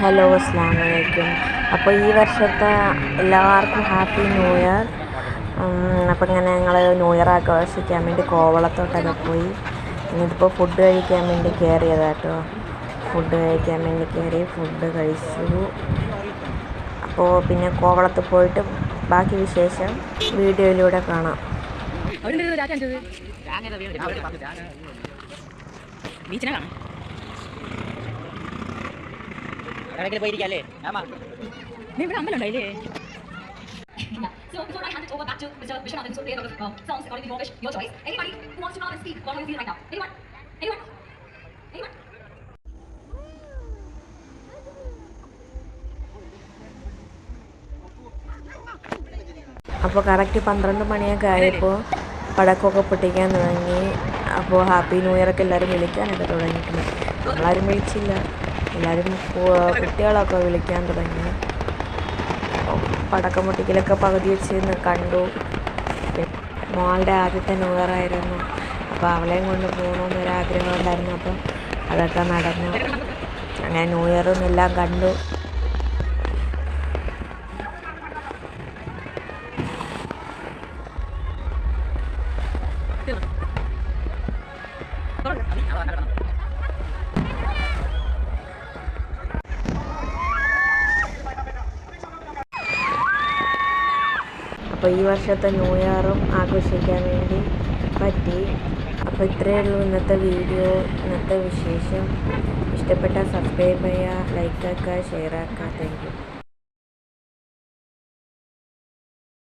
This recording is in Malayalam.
ഹലോ അസ്സാം വലൈക്കും അപ്പോൾ ഈ വർഷത്തെ എല്ലാവർക്കും ഹാപ്പി ന്യൂ ഇയർ. അപ്പോൾ ഇങ്ങനെ ഞങ്ങൾ ന്യൂ ഇയർ ആഘോഷിക്കാൻ വേണ്ടി കോവളത്തോട്ടൊക്കെ പോയി. എന്നിട്ടിപ്പോൾ ഫുഡ് കഴിക്കാൻ വേണ്ടി കയറിയതാട്ടോ ഫുഡ് കഴിക്കാൻ വേണ്ടി കയറി ഫുഡ് കഴിച്ചു. അപ്പോൾ പിന്നെ കോവളത്ത് പോയിട്ട് ബാക്കി വിശേഷം വീഡിയോയിലൂടെ കാണാം. ബീച്ചിനെ കാണാം. എവിടെയെങ്കിലും പോയിരിക്കല്ലേ ആമാ നീ ഇവിടെ അമ്പലം ഉണ്ടായില്ലേ So before I hand it over back to Mr. Vishwanathan to play a couple of uh, songs according to your wish, your choice. Anybody who wants to come and speak, what do you feel right now? Anyone? Anyone? Anyone? അപ്പോൾ കറക്റ്റ് പന്ത്രണ്ട് മണിയൊക്കെ ആയപ്പോൾ പടക്കമൊക്കെ പൊട്ടിക്കാൻ തുടങ്ങി അപ്പോൾ ഹാപ്പി ന്യൂ ഇയർ ഒക്കെ എല്ലാവരും വിളിക്കാനൊക്കെ തുടങ്ങിയിട്ടുണ്ട് നമ്മളാരും വിളിച്ചില്ല എല്ലാവരും കുട്ടികളൊക്കെ വിളിക്കാൻ തുടങ്ങി. പടക്കം പൊട്ടിക്കലൊക്കെ പകുതി വെച്ച് കണ്ടു. മോളുടെ ആദ്യത്തെ നൂറായിരുന്നു. അപ്പോൾ അവളെയും കൊണ്ട് പോകണമെന്നൊരാഗ്രഹം ഉണ്ടായിരുന്നു. അപ്പം അതൊക്കെ നടന്നു. അങ്ങനെ ന്യൂ ഇയറും എല്ലാം കണ്ടു. അപ്പോൾ ഈ വർഷത്തെ ന്യൂ ഇയറും ആഘോഷിക്കാൻ വേണ്ടി പറ്റി. അപ്പോൾ ഇത്രയേ ഉള്ളൂ ഇന്നത്തെ വീഡിയോ ഇന്നത്തെ വിശേഷം. ഇഷ്ടപ്പെട്ടാൽ സബ്സ്ക്രൈബ് ചെയ്യുക ലൈക്ക് ആക്കുക ഷെയർ ആക്കുക. Thank you